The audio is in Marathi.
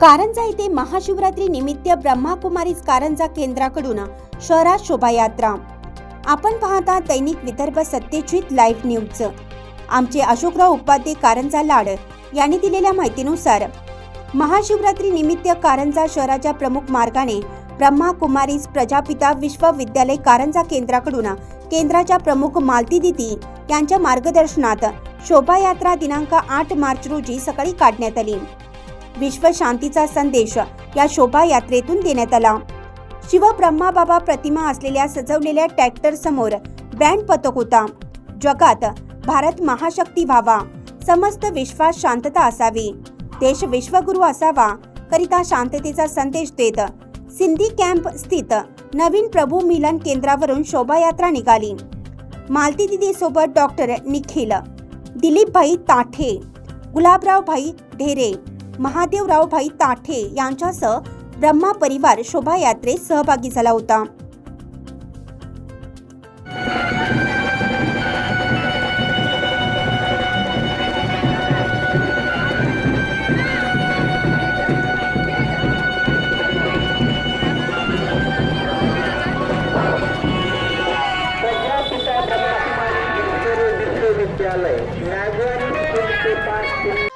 कारंजा येथे महाशिवरात्री निमित्त ब्रह्माकुमारीज कारंजा केंद्राकडून शहरात शोभायात्रा. आपण पाहता दैनिक विदर्भ सत्यजित लाईव्ह न्यूज. आमचे अशोकराव उपाध्ये कारंजा लाड यांनी दिलेल्या माहितीनुसार महाशिवरात्री निमित्त कारंजा शहराच्या प्रमुख मार्गाने ब्रह्माकुमारीज प्रजापिता विश्वविद्यालय कारंजा केंद्राकडून केंद्राच्या प्रमुख मालती दिदी यांच्या मार्गदर्शनात शोभायात्रा दिनांक आठ मार्च रोजी सकाळी काढण्यात आली. विश्वशांतीचा संदेश या शोभायात्रेतून देण्यात आला. शिव ब्रह्माबाबा प्रतिमा असलेल्या सजवलेल्या ट्रॅक्टर समोर बँड पथक होता. जगात भारत महाशक्ती व्हावा समस्त विश्वात शांतता असावी देश विश्वगुरु असावा करिता शांततेचा संदेश देत सिंधी कॅम्प स्थित नवीन प्रभू मिलन केंद्रावरून शोभायात्रा निघाली. मालती दिदी सोबत डॉक्टर निखिल दिलीपभाई ताठे गुलाबरावभाई ढेरे महादेवरावभाई ताठे यांच्यासह ब्रह्मा परिवार शोभायात्रेत सहभागी झाला होता. नागवाडी पाच